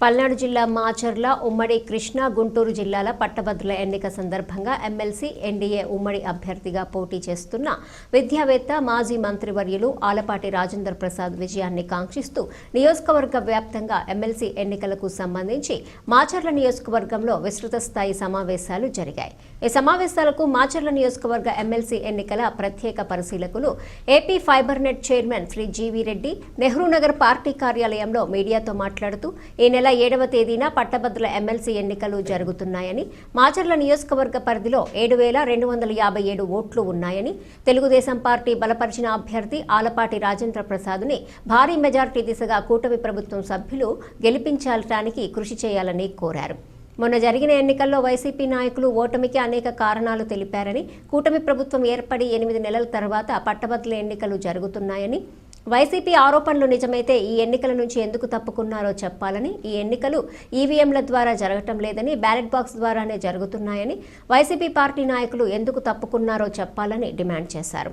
పల్నాడు జిల్లా మాచర్ల ఉమ్మడి కృష్ణా గుంటూరు జిల్లాల పట్టభద్రుల ఎన్నిక సందర్భంగా ఎమ్మెల్సీ ఎన్డీఏ ఉమ్మడి అభ్యర్థిగా పోటీ చేస్తున్న విద్యావేత్త మాజీ మంత్రివర్యులు ఆలపాటి రాజేంద్ర ప్రసాద్ విజయాన్ని కాంక్షిస్తూ నియోజకవర్గ వ్యాప్తంగా ఎమ్మెల్సీ ఎన్నికలకు సంబంధించి మాచర్ల నియోజకవర్గంలో విస్తృత స్థాయి సమావేశాలు జరిగాయి. ఈ సమావేశాలకు మాచర్ల నియోజకవర్గ ఎమ్మెల్సీ ఎన్నికల ప్రత్యేక పరిశీలకులు AP fibre net chairman Shri GV Reddy Nehru Nagar party కార్యాలయంలో మీడియాతో మాట్లాడుతూ ఈ నెల ఏడవ తేదీన పట్టభద్రుల ఎమ్మెల్సీ ఎన్నికలు జరుగుతున్నాయని మాచర్ల నియోజకవర్గ పరిధిలో ఏడు వేల రెండు వందల యాభై ఏడు ఓట్లు ఉన్నాయని తెలుగుదేశం పార్టీ బలపరిచిన అభ్యర్థి ఆలపాటి రాజేంద్ర ప్రసాద్ని భారీ మెజార్టీ దిశగా కూటమి ప్రభుత్వం సభ్యులు గెలిపించాలటానికి కృషి చేయాలని కోరారు. మొన్న జరిగిన ఎన్నికల్లో వైసీపీ నాయకులు ఓటమికి అనేక కారణాలు తెలిపారని కూటమి ప్రభుత్వం ఏర్పడి ఎనిమిది నెలల తర్వాత పట్టభద్రుల ఎన్నికలు జరుగుతున్నాయని వైసీపీ ఆరోపణలు నిజమైతే ఈ ఎన్నికల నుంచి ఎందుకు తప్పుకున్నారో చెప్పాలని ఈ ఎన్నికలు ఈవీఎంల ద్వారా జరగటం లేదని బ్యాలెట్ బాక్స్ ద్వారానే జరుగుతున్నాయని వైసీపీ పార్టీ నాయకులు ఎందుకు తప్పుకున్నారో చెప్పాలని డిమాండ్ చేశారు.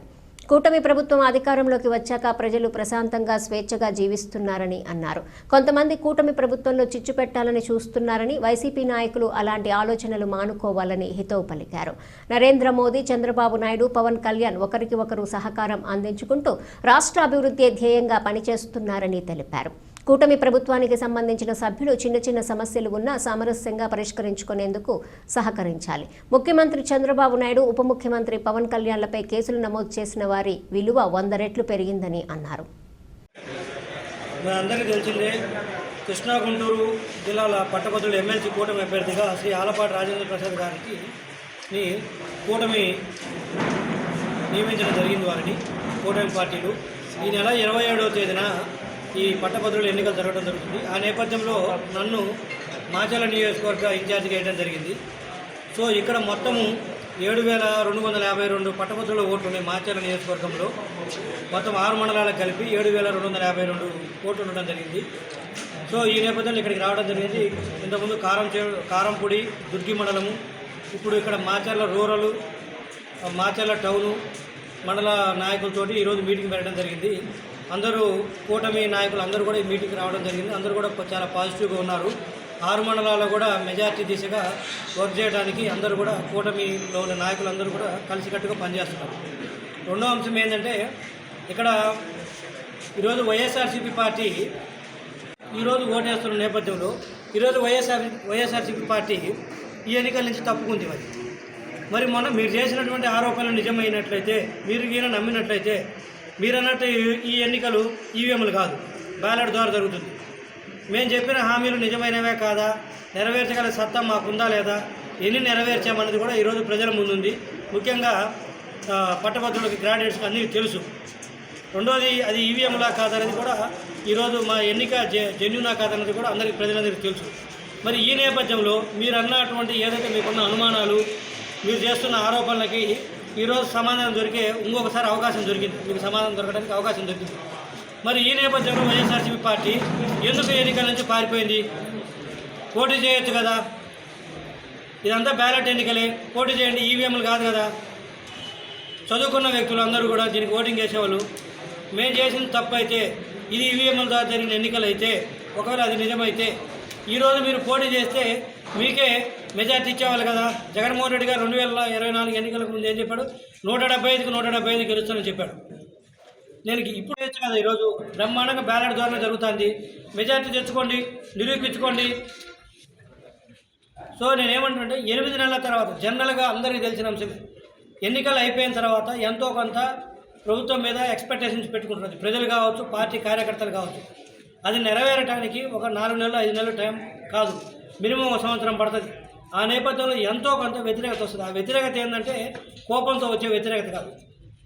కూటమి ప్రభుత్వం అధికారంలోకి వచ్చాక ప్రజలు ప్రశాంతంగా స్వేచ్ఛగా జీవిస్తున్నారని అన్నారు. కొంతమంది కూటమి ప్రభుత్వంలో చిచ్చు పెట్టాలని చూస్తున్నారని వైసీపీ నాయకులు అలాంటి ఆలోచనలు మానుకోవాలని హితవు పలికారు. నరేంద్ర మోదీ చంద్రబాబు నాయుడు పవన్ కళ్యాణ్ ఒకరికి ఒకరు సహకారం అందించుకుంటూ రాష్ట్ర అభివృద్ధి ధ్యేయంగా పనిచేస్తున్నారని తెలిపారు. కూటమి ప్రభుత్వానికి సంబంధించిన సభ్యులు చిన్న చిన్న సమస్యలు ఉన్నా సామరస్యంగా పరిష్కరించుకునేందుకు సహకరించాలి. ముఖ్యమంత్రి చంద్రబాబు నాయుడు ఉప ముఖ్యమంత్రి పవన్ కళ్యాణ్లపై కేసులు నమోదు చేసిన వారి విలువ వంద రెట్లు పెరిగిందని అన్నారు. మన తెలిసిందే కృష్ణా గుంటూరు జిల్లాల పట్టభద్రుల ఎమ్మెల్సీ కూటమి అభ్యర్థిగా శ్రీ ఆలపాటి రాజేంద్ర ప్రసాద్ గారికి కూటమి నియమించడం జరిగింది వారిని కూటమి పార్టీలు. ఈ నెల ఇరవై ఏడవ తేదీన ఈ పట్టభద్రుల ఎన్నికలు జరగడం జరుగుతుంది. ఆ నేపథ్యంలో నన్ను మాచల నియోజకవర్గ ఇన్ఛార్జిగా వేయడం జరిగింది. సో ఇక్కడ మొత్తము ఏడు వేల రెండు వందల యాభై రెండు పట్టభద్రుల ఓట్లు ఉన్నాయి మాచల నియోజకవర్గంలో. మొత్తం ఆరు మండలాలకు కలిపి ఏడు వేల రెండు వందల యాభై రెండు ఓట్లు ఉండడం జరిగింది. సో ఈ నేపథ్యంలో ఇక్కడికి రావడం జరిగింది. ఇంతకుముందు కారం చే కారంపొడి దుర్గి మండలము ఇప్పుడు ఇక్కడ మాచర్ల రూరల్ మాచర్ల టౌను మండల నాయకులతోటి ఈరోజు మీటింగ్ పెట్టడం జరిగింది. అందరూ కూటమి నాయకులు అందరూ కూడా ఈ మీటింగ్కి రావడం జరిగింది. అందరూ కూడా చాలా పాజిటివ్గా ఉన్నారు. ఆరు మండలాల్లో కూడా మెజార్టీ దిశగా వర్క్ చేయడానికి అందరూ కూడా కూటమిలో ఉన్న నాయకులందరూ కూడా కలిసికట్టుగా పనిచేస్తున్నారు. రెండో అంశం ఏంటంటే ఇక్కడ ఈరోజు వైఎస్ఆర్సీపీ పార్టీ ఈరోజు ఓటేస్తున్న నేపథ్యంలో ఈరోజు వైఎస్ఆర్ వైఎస్ఆర్సీపీ పార్టీ ఈ ఎన్నికల నుంచి తప్పుకుంది మరి. మరి మొన్న మీరు చేసినటువంటి ఆరోపణలు నిజమైనట్లయితే మీరు ఈయన నమ్మినట్లయితే మీరు అన్నట్టు ఈ- ఎన్నికలు ఈవీఎంలు కాదు. బ్యాలెట్ ద్వారా జరుగుతుంది. మేము చెప్పిన హామీలు నిజమైనవే కాదా? నెరవేర్చగల సత్తా మాకుందా లేదా? ఎన్ని నెరవేర్చామన్నది కూడా ఈరోజు ప్రజల ముందుంది. ముఖ్యంగా ఆ, పట్టభద్రులకి గ్రాడ్యుయేట్స్కి అన్నీ తెలుసు. రెండోది అది ఈవీఎంలా కాదనేది కూడా ఈరోజు మా ఎన్నిక జెన్యునా కాదన్నది కూడా అందరికీ ప్రజలందరికీ తెలుసు. మరి ఈ నేపథ్యంలో మీరు అన్నటువంటి ఏదైతే మీకున్న అనుమానాలు మీరు చేస్తున్న ఆరోపణలకి ఈరోజు సమాధానం దొరికే ఇంకొకసారి అవకాశం దొరికింది. మీకు సమాధానం దొరకడానికి అవకాశం దొరికింది. మరి ఈ నేపథ్యంలో వైఎస్ఆర్సీపీ పార్టీ ఎందుకు ఎన్నికల నుంచి పారిపోయింది? పోటీ చేయొచ్చు కదా. ఇదంతా బ్యాలెట్ ఎన్నికలే. పోటీ చేయండి ఈవీఎంలు కాదు కదా. చదువుకున్న వ్యక్తులు అందరూ కూడా దీనికి ఓటింగ్ చేసేవాళ్ళు. మేము చేసిన తప్పు అయితే ఇది ఈవీఎంల ద్వారా జరిగిన ఎన్నికలు అయితే ఒకవేళ అది నిజమైతే ఈరోజు మీరు పోటీ చేస్తే మీకే మెజార్టీ ఇచ్చేవాళ్ళు కదా. జగన్మోహన్ రెడ్డి గారు రెండు వేల ఇరవై నాలుగు ఎన్నికలకు ముందు ఏం చెప్పాడు? నూట డెబ్బై ఐదుకు నూట డెబ్బై ఐదు గెలుస్తానని చెప్పాడు. నేను ఇప్పుడు చేయొచ్చు కదా ఈరోజు బ్రహ్మాండంగా బ్యాలెట్ ద్వారా జరుగుతుంది. మెజార్టీ తెచ్చుకోండి నిరూపించుకోండి. సో నేనేమంటుంటే ఎనిమిది నెలల తర్వాత జనరల్గా అందరికీ తెలిసిన అంశమే. ఎన్నికలు అయిపోయిన తర్వాత ఎంతో కొంత ప్రభుత్వం మీద ఎక్స్పెక్టేషన్స్ పెట్టుకుంటున్నది ప్రజలు కావచ్చు పార్టీ కార్యకర్తలు కావచ్చు. అది నెరవేరటానికి ఒక నాలుగు నెలలు ఐదు నెలలు టైం కాదు. మినిమం ఒక సంవత్సరం పడుతుంది. ఆ నేపథ్యంలో ఎంతో కొంత వ్యతిరేకత వస్తుంది. ఆ వ్యతిరేకత ఏంటంటే కోపంతో వచ్చే వ్యతిరేకత కాదు.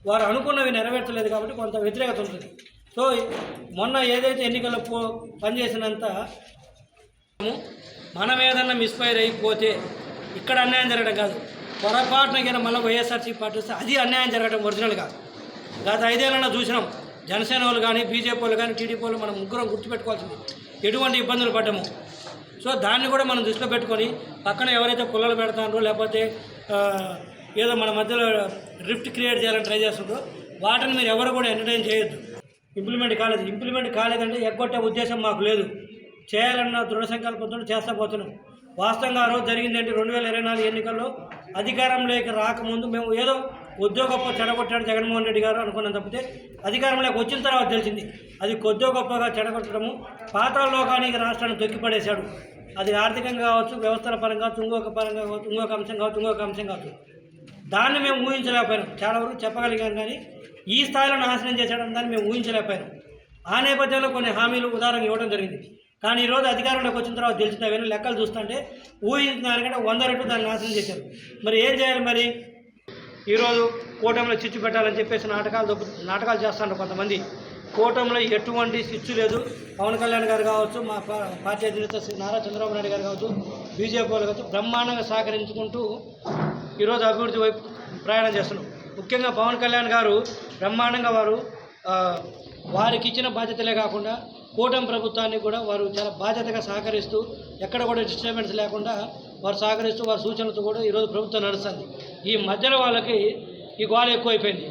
వారు అనుకున్నవి నెరవేర్చలేదు కాబట్టి కొంత వ్యతిరేకత ఉంటుంది. సో మొన్న ఏదైతే ఎన్నికల్లో పో పనిచేసినంత మనం ఏదన్నా మిస్ఫైర్ అయిపోతే ఇక్కడ అన్యాయం జరగడం కాదు. పొరపాటున కింద మళ్ళీ వైఎస్ఆర్సీ పార్టీ వస్తే అది అన్యాయం జరగడం ఒరిజినల్ కాదు. గత ఐదేళ్ళలో చూసినాం. జనసేన వాళ్ళు కానీ బీజేపీ వాళ్ళు కానీ టీడీపీ వాళ్ళు మనం ముగ్గురం గుర్తుపెట్టుకోవాల్సింది. ఎటువంటి ఇబ్బందులు పడ్డాము? సో దాన్ని కూడా మనం దృష్టిలో పెట్టుకొని పక్కన ఎవరైతే పుల్లలు పెడతారో లేకపోతే ఏదో మన మధ్యలో రిఫ్ట్ క్రియేట్ చేయాలని ట్రై చేస్తుందో వాటిని మీరు ఎవరు కూడా ఎంటర్టైన్ చేయొద్దు. ఇంప్లిమెంట్ కాలేదు. ఇంప్లిమెంట్ కాలేదంటే ఎగ్గొట్టే ఉద్దేశం మాకు లేదు. చేయాలన్న దృఢ సంకల్పంతో చేస్తా పోతున్నాం. వాస్తవంగా ఆ రోజు జరిగిందంటే రెండు వేల ఇరవై నాలుగు ఎన్నికల్లో అధికారంలోకి రాకముందు మేము ఏదో ఉద్యోగప్ప చెడగొట్టాడు జగన్మోహన్ రెడ్డి గారు అనుకున్నాం తప్పితే అధికారంలోకి వచ్చిన తర్వాత తెలిసింది. అది కొద్దో గొప్పగా చెడగొట్టడము పాతాళ లోకానికి రాష్ట్రాన్ని తొక్కిపడేశాడు. అది ఆర్థికంగా కావచ్చు వ్యవస్థల పరంగా కావచ్చు ఇంకొక పరంగా కావచ్చు ఇంకొక అంశం కావచ్చు ఇంకొక అంశం కావచ్చు. దాన్ని మేము ఊహించలేకపోయినాం. చాలా వరకు చెప్పగలిగాం కానీ ఈ స్థాయిలో నాశనం చేసేయడం దాన్ని మేము ఊహించలేకపోయినాం. ఆ నేపథ్యంలో కొన్ని హామీలు ఉదాహరణకు ఇవ్వడం జరిగింది. కానీ ఈరోజు అధికారంలోకి వచ్చిన తర్వాత తెలిసిన అవన్నీ లెక్కలు చూస్తుంటే ఊహించిన దానికంటే వంద రెట్లు దాన్ని నాశనం చేశారు. మరి ఏం చేయాలి మరి? ఈరోజు కూటమిలో చిచ్చు పెట్టాలని చెప్పేసి నాటకాలు దొబ్బు నాటకాలు చేస్తున్నారు కొంతమంది. కూటమిలో ఎటువంటి స్విచ్ లేదు. పవన్ కళ్యాణ్ గారు కావచ్చు మా పార్టీ అధినేత శ్రీ నారా చంద్రబాబు నాయుడు గారు కావచ్చు బీజేపీ వాళ్ళు కావచ్చు బ్రహ్మాండంగా సహకరించుకుంటూ ఈరోజు అభివృద్ధి వైపు ప్రయాణం చేస్తున్నాం. ముఖ్యంగా పవన్ కళ్యాణ్ గారు బ్రహ్మాండంగా వారు వారికి ఇచ్చిన బాధ్యతలే కాకుండా కూటమి ప్రభుత్వాన్ని కూడా వారు చాలా బాధ్యతగా సహకరిస్తూ ఎక్కడ కూడా డిస్టర్బెన్స్ లేకుండా వారు సహకరిస్తూ వారి సూచనలతో కూడా ఈరోజు ప్రభుత్వం నడుస్తుంది. ఈ మధ్యలో వాళ్ళకి ఈ గోళ ఎక్కువైపోయింది.